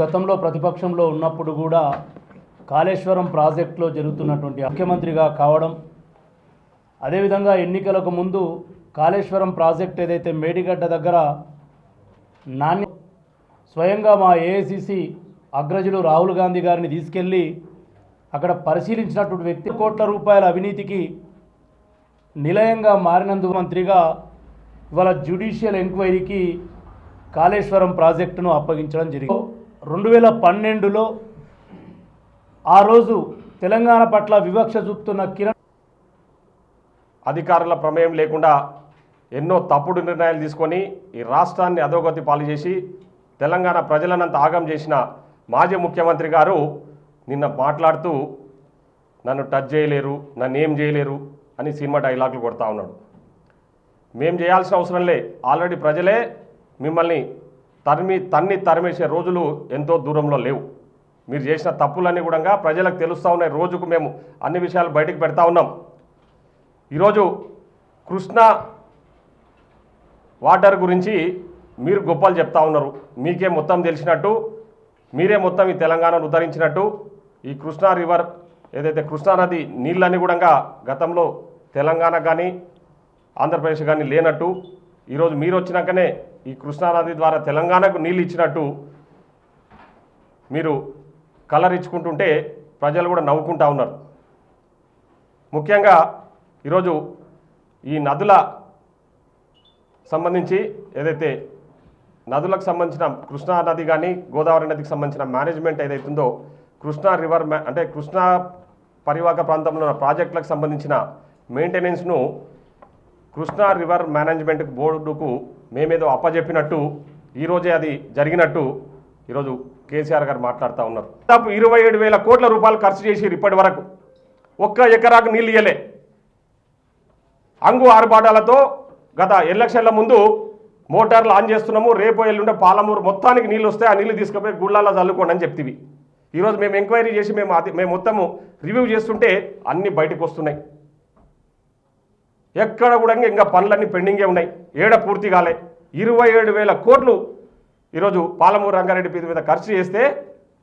గతంలో ప్రతిపక్షంలో ఉన్నప్పుడు కూడా కాళేశ్వరం ప్రాజెక్టులో జరుగుతున్నటువంటి ముఖ్యమంత్రిగా కావడం అదేవిధంగా ఎన్నికలకు ముందు కాళేశ్వరం ప్రాజెక్ట్ ఏదైతే మేడిగడ్డ దగ్గర నాణ్య స్వయంగా మా ఏఐసిసి అగ్రజులు రాహుల్ గాంధీ గారిని తీసుకెళ్ళి అక్కడ పరిశీలించినటువంటి వ్యక్తి కోట్ల రూపాయల అవినీతికి నిలయంగా మారినందుకు మంత్రిగా ఇవాళ జ్యుడిషియల్ ఎంక్వైరీకి కాళేశ్వరం ప్రాజెక్టును అప్పగించడం జరిగింది. రెండు వేల పన్నెండులో ఆ రోజు తెలంగాణ పట్ల వివక్ష చూపుతున్న కిరణ్ అధికారుల ప్రమేయం లేకుండా ఎన్నో తప్పుడు నిర్ణయాలు తీసుకొని ఈ రాష్ట్రాన్ని అధోగతి పాలు చేసి తెలంగాణ ప్రజలనంత ఆగం చేసిన మాజీ ముఖ్యమంత్రి గారు నిన్న మాట్లాడుతూ నన్ను టచ్ చేయలేరు నన్ను ఏం చేయలేరు అని సినిమా డైలాగులు కొడతా ఉన్నాడు. మేం చేయాల్సిన అవసరం లే. ఆల్రెడీ ప్రజలే మిమ్మల్ని తరిమి తన్ని తరిమేసే రోజులు ఎంతో దూరంలో లేవు. మీరు చేసిన తప్పులన్నీ కూడా ప్రజలకు తెలుస్తూ ఉన్నాయి. రోజుకు మేము అన్ని విషయాలు బయటకు పెడతా ఉన్నాం. ఈరోజు కృష్ణా వాటర్ గురించి మీరు గొప్పలు చెప్తా ఉన్నారు. మీకే మొత్తం తెలిసినట్టు మీరే మొత్తం ఈ తెలంగాణను ఉద్ధరించినట్టు ఈ కృష్ణా రివర్ ఏదైతే కృష్ణా నది నీళ్ళన్నీ కూడా గతంలో తెలంగాణ కానీ ఆంధ్రప్రదేశ్ కానీ లేనట్టు ఈరోజు మీరు వచ్చినాకనే ఈ కృష్ణా నది ద్వారా తెలంగాణకు నీళ్ళు ఇచ్చినట్టు మీరు కలర్ ఇచ్చుకుంటుంటే ప్రజలు కూడా నవ్వుకుంటా ఉన్నారు. ముఖ్యంగా ఈరోజు ఈ నదుల సంబంధించి ఏదైతే నదులకు సంబంధించిన కృష్ణా నది కానీ గోదావరి నదికి సంబంధించిన మేనేజ్మెంట్ ఏదైతుందో కృష్ణా రివర్ మ్యా అంటే కృష్ణా పరివాహక ప్రాంతంలో ఉన్న ప్రాజెక్టులకు సంబంధించిన మెయింటెనెన్స్ను కృష్ణా రివర్ మేనేజ్మెంట్ బోర్డుకు మేమేదో అప్పజెప్పినట్టు ఈరోజే అది జరిగినట్టు ఈరోజు కేసీఆర్ గారు మాట్లాడుతూ ఉన్నారు. దాదాపు ఇరవై ఏడు వేల కోట్ల రూపాయలు ఖర్చు చేసి ఇప్పటి వరకు. ఒక్క ఎకరాకు నీళ్ళు ఇయ్యలే. అంగు ఆరుబాటాలతో గత ఎలక్షన్ల ముందు మోటార్లు ఆన్ చేస్తున్నాము రేపు ఎల్లుండే పాలమూరు మొత్తానికి నీళ్ళు వస్తే ఆ నీళ్ళు తీసుకుపోయి గుళ్ళల్లో చల్లుకోండి అని చెప్తివి. ఈరోజు మేము ఎంక్వైరీ చేసి మేము అది మేము మొత్తము రివ్యూ చేస్తుంటే అన్నీ బయటకు వస్తున్నాయి. ఎక్కడ కూడా ఇంకా పనులన్నీ పెండింగే ఉన్నాయి. ఏడ పూర్తి కాలే. ఇరవై ఏడు వేల కోట్లు ఈరోజు పాలమూరు రంగారెడ్డి పీది మీద ఖర్చు చేస్తే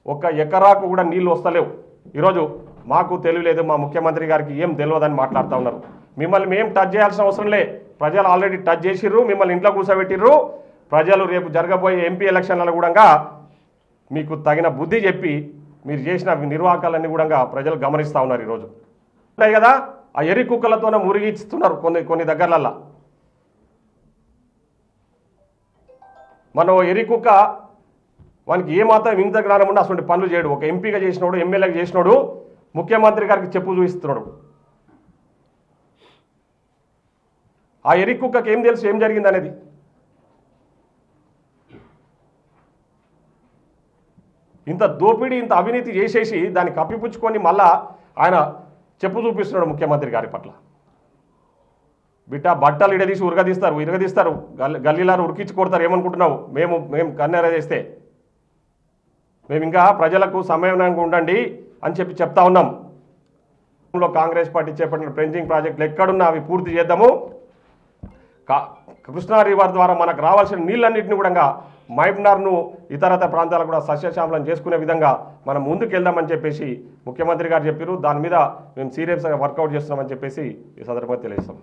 ఒక ఎకరాకు కూడా నీళ్ళు వస్తలేవు. ఈరోజు మాకు తెలియలేదు మా ముఖ్యమంత్రి గారికి ఏం తెలియదని మాట్లాడుతూ ఉన్నారు. మిమ్మల్ని మేము టచ్ చేయాల్సిన అవసరం లే. ప్రజలు ఆల్రెడీ టచ్ చేసిర్రు మిమ్మల్ని ఇంట్లో కూర్చోబెట్టిర్రు. ప్రజలు రేపు జరగబోయే ఎంపీ ఎలక్షన్లలో కూడా మీకు తగిన బుద్ధి చెప్పి మీరు చేసిన నిర్వాహకాలన్నీ కూడా ప్రజలు గమనిస్తూ ఉన్నారు ఈరోజు. ఉంటాయి కదా? ఆ ఎరి కుక్కలతోనే మురిగిస్తున్నారు కొన్ని కొన్ని దగ్గరలల్లా. మన ఎరి కుక్క వానికి ఏమాత్రం ఇంత జ్ఞానం ఉండి అటువంటి పనులు చేయడు. ఒక ఎంపీగా చేసినోడు ఎమ్మెల్యేగా చేసినోడు ముఖ్యమంత్రి గారికి చెప్పు చూపిస్తున్నాడు. ఆ ఎరి కుక్కకి ఏం తెలుసు ఏం జరిగింది అనేది? ఇంత దోపిడీ ఇంత అవినీతి చేసేసి దాన్ని కప్పిపుచ్చుకొని మళ్ళా ఆయన చెప్పు చూపిస్తున్నాడు ముఖ్యమంత్రి గారి పట్ల. బిడ్డ బట్టలు ఇడదీసి ఉరగదీస్తారు ఇరగదీస్తారు. గల్ గల్లీలను ఉరికించి కొడతారు ఏమనుకుంటున్నావు? మేము మేము కన్నెర చేస్తే. మేము ఇంకా ప్రజలకు సమయంగా ఉండండి అని చెప్పి చెప్తా ఉన్నాం. కాంగ్రెస్ పార్టీ చేపట్టిన ప్రెంజింగ్ ప్రాజెక్టులు ఎక్కడున్నా అవి పూర్తి చేద్దాము. కా కృష్ణా రివర్ ద్వారా మనకు రావాల్సిన నీళ్ళన్నింటినీ కూడా మైబ్నార్ను ఇతరతర ప్రాంతాలకు కూడా సస్యశ్యామలం చేసుకునే విధంగా మనం ముందుకెళ్దామని చెప్పేసి ముఖ్యమంత్రి గారు చెప్పారు దాని మీద మేము సీరియస్గా వర్కౌట్ చేస్తున్నామని చెప్పేసి ఈ సందర్భంగా తెలియజేస్తాం.